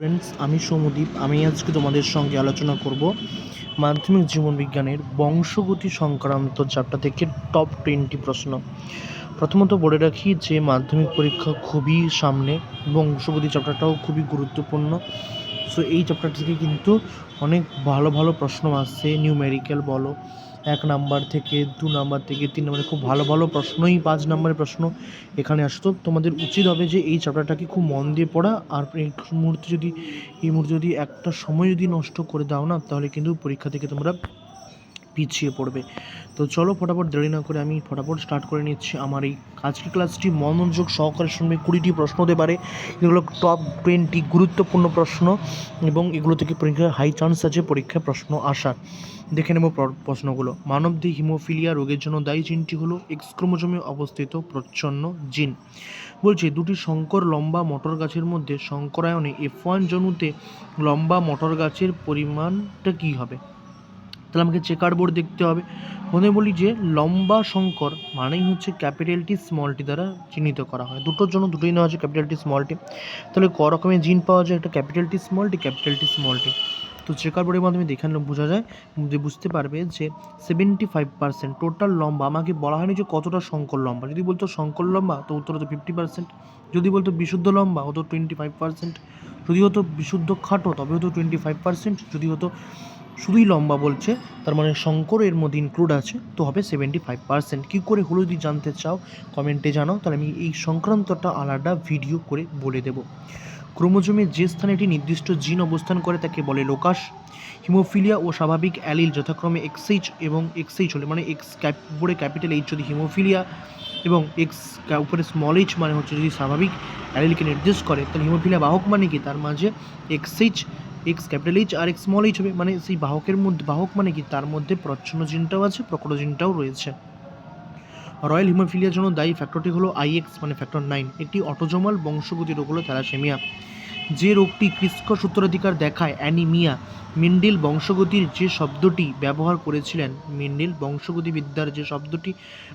Friends আমি সৌমদীপ। আমি আজকে তোমাদের সঙ্গে আলোচনা করব মাধ্যমিক জীবন বিজ্ঞানের বংশগতি সংক্রান্ত চ্যাপ্টার থেকে টপ টোয়েন্টি প্রশ্ন। প্রথমত বলে রাখি যে মাধ্যমিক পরীক্ষা খুবই সামনে, বংশগতি চ্যাপ্টারটাও খুবই গুরুত্বপূর্ণ। সো এই চ্যাপ্টার থেকে কিন্তু অনেক ভালো ভালো প্রশ্ন আসছে নিউমেরিক্যাল বলো এক নাম্বার থেকে দু নাম্বার থেকে তিন নাম্বারে খুব ভালো ভালো প্রশ্নই, পাঁচ নাম্বারের প্রশ্ন এখানে আসতো তোমাদের উচিত হবে যে এই চ্যাপ্টারটাকে খুব মন দিয়ে পড়া আর এই মুহূর্তে যদি, এই মুহূর্তে যদি একটা সময় যদি নষ্ট করে দাও না, তাহলে কিন্তু পরীক্ষা থেকে তোমরা পিছিয়ে পড়বে। তো চলো ফটাফট দেরি না করে আমি ফটাফট স্টার্ট করে নিচ্ছি আমার এই আজকের ক্লাসটি মনোযোগ সহকারে শুনবে, কুড়িটি প্রশ্ন হতে পারে। এগুলো টপ টোয়েন্টি গুরুত্বপূর্ণ প্রশ্ন এবং এগুলো থেকে পরীক্ষায় হাই চান্স আছে পরীক্ষায় প্রশ্ন আসার। দেখে নেব প্র- প্রশ্নগুলো। মানবদেহ হিমোফিলিয়া রোগের জন্য দায়ী জিনটি হলো এক্স ক্রোমোজোমে অবস্থিত প্রচ্ছন্ন জিন। বলছে, দুটি শঙ্কর লম্বা মটর গাছের মধ্যে শঙ্করায়নে এফ ওয়ান জনুতে লম্বা মটর গাছের পরিমাণটা কী হবে? তাহলে আমাকে চেকার বোর্ড দেখতে হবে। প্রথমে বলি যে লম্বা শঙ্কর মানেই হচ্ছে ক্যাপিটাল টি স্মল টি দ্বারা চিহ্নিত করা হয়। দুটোর জন্য দুটোই নেওয়া হচ্ছে ক্যাপিটাল টি স্মল টি তাহলে ক রকমের জিন পাওয়া যায়? একটা capital T small T capital T small T তো চেকার বোর্ডের মাধ্যমে দেখে নিলে বোঝা যায়, যে বুঝতে পারবে যে সেভেন্টি ফাইভ পার্সেন্ট টোটাল লম্বা। আমাকে বলা হয়নি যে কতটা শঙ্কর লম্বা। যদি বলতো শঙ্কর লম্বা, তো উত্তর হতো ফিফটি পার্সেন্ট যদি বলতো বিশুদ্ধ লম্বা, হতো টোয়েন্টি ফাইভ পার্সেন্ট যদি হতো বিশুদ্ধ খাটো, তবে হতো টোয়েন্টি ফাইভ পার্সেন্ট যদি হতো শুধুই লম্বা বলছে, তার মানে শঙ্কর এর মধ্যে ইনক্লুড আছে, তো হবে সেভেন্টি ফাইভ পার্সেন্ট কী করে হলো যদি জানতে চাও কমেন্টে জানাও, তাহলে আমি এই সংক্রান্তটা আলাদা ভিডিও করে বলে দেব। ক্রোমোজোমে যে স্থানে একটি নির্দিষ্ট জিন অবস্থান করে, তাকে বলে লোকাস। হিমোফিলিয়া ও স্বাভাবিক অ্যালিল যথাক্রমে এক্সএইচ এবং এক্সএইচ হলে মানে এক্স ক্যাপ, উপরে ক্যাপিটাল এইচ যদি হিমোফিলিয়া এবং এক্স উপরে স্মল এইচ মানে হচ্ছে যদি স্বাভাবিক অ্যালিলকে নির্দেশ করে, তাহলে হিমোফিলিয়া বাহক মানে কি? তার মাঝে এক্সএইচ এক্স ক্যাপিটাল এইচ আর এক্স স্মল এইচ হবে। মানে সেই বাহকের মধ্যে, বাহক মানে কি? তার মধ্যে প্রচ্ছন্ন জিনটাও আছে, প্রকট জিনটাও রয়েছে। রয়্যাল হিমোফিলিয়ার জন্য দায়ী ফ্যাক্টরটি হলো আইএক্স মানে ফ্যাক্টর নাইন একটি অটোজমাল বংশগতি রোগ হলো থ্যালাসেমিয়া যে রোগটি কৃষ্ক সূত্রাধিকার দেখায়, অ্যানিমিয়া। মিন্ডেল বংশগতির যে শব্দটি ব্যবহার করেছিলেন, মিন্ডেল বংশগতিবিদ্যার যে শব্দটি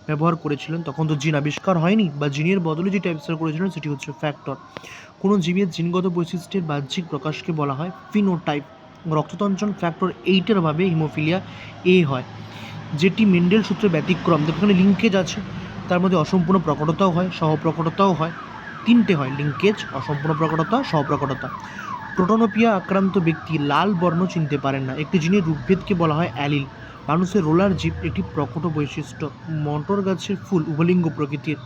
ব্যবহার করেছিলেন, তখন তো জিন আবিষ্কার হয়নি বা জিনের বদলে যেটি আবিষ্কার করেছিলেন, সেটি হচ্ছে ফ্যাক্টর। কোনো জীবের জিনগত বৈশিষ্ট্যের বাহ্যিক প্রকাশকে বলা হয় ফিনোটাইপ। রক্ততঞ্চন ফ্যাক্টর এইটের অভাবে হিমোফিলিয়া এ হয়, যেটি মেন্ডেল সূত্রে ব্যতিক্রম। দেখো এখানে লিঙ্কেজ আছে, তার মধ্যে অসম্পূর্ণ প্রকটতাও হয়, সহপ্রকটতাও হয়। তিনটে হয় লিঙ্কেজ অসম্পূর্ণ প্রকটতা সহপ্রকটতা প্রোটোনোপিয়া আক্রান্ত ব্যক্তি লাল বর্ণ চিনতে পারেন না। একটি জিনের রূপভেদকে বলা হয় অ্যালিল। মানুষের রোলার জীব একটি প্রকট বৈশিষ্ট্য। মটর গাছের ফুল উভলিঙ্গ প্রকৃতির।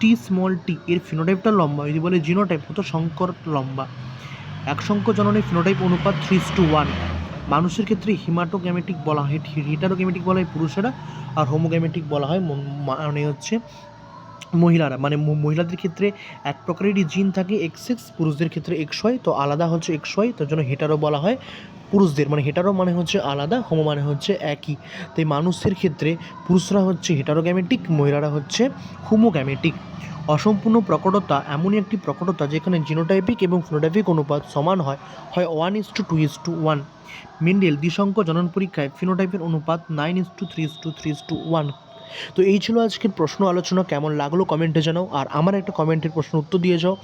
টি স্মল টি এর ফিনোটাইপটা লম্বা। যদি বলে জিনোটাইপ হতো শঙ্কর লম্বা। এক সংখ্য জননের ফিনোটাইপ অনুপাত থ্রি টু ওয়ান মানুষের ক্ষেত্রে হিমাটোগ্যামেটিক বলা হয় হিটারোগ্যামেটিক বলা হয় পুরুষেরা, আর হোমোগ্যামেটিক বলা হয় মানে হচ্ছে মহিলারা মানে মহিলাদের ক্ষেত্রে এক প্রকারেরই জিন থাকে এক্স এক্স পুরুষদের ক্ষেত্রে এক্স হয় তো আলাদা হচ্ছে এক্স হয় তার জন্য হেটারও বলা হয় পুরুষদের মানে হেটারো মানে হচ্ছে আলাদা হোমো মানে হচ্ছে একই। তাই মানুষের ক্ষেত্রে পুরুষরা হচ্ছে হেটারোগ্যামেটিক মহিলারা হচ্ছে হোমোগ্যামেটিক অসম্পূর্ণ প্রকটতা, এমনই একটি প্রকটতা যেখানে জিনোটাইপিক এবং ফিনোটাইপিক অনুপাত সমান হয় হয় one is to two is to one Mendel দ্বিসংখ্য জনন পরীক্ষায় ফিনোটাইপের অনুপাত nine is to three is to three is to one তো এই ছিল আজকের প্রশ্ন আলোচনা, কেমন লাগল কমেন্টে জানাও। আর আমার একটা কমেন্টের প্রশ্ন উত্তর দিয়ে যাও,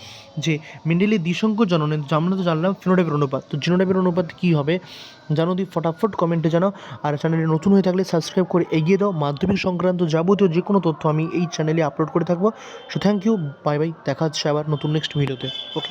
যে মেন্ডেলের দ্বিসংখ্য জননে, আমরা তো জানলাম ফিনোটাইপের অনুপাত, তো জিনোটাইপের অনুপাত কী হবে? জানো দি, ফটাফট কমেন্টে জানাও। আর চ্যানেলে নতুন হয়ে থাকলে সাবস্ক্রাইব করে এগিয়ে দাও। মাধ্যমিক সংক্রান্ত যাবতীয় যে কোনো তথ্য আমি এই চ্যানেলে আপলোড করে থাকব। So thank you bye bye দেখা হচ্ছে আবার নতুন নেক্সট ভিডিওতে ওকে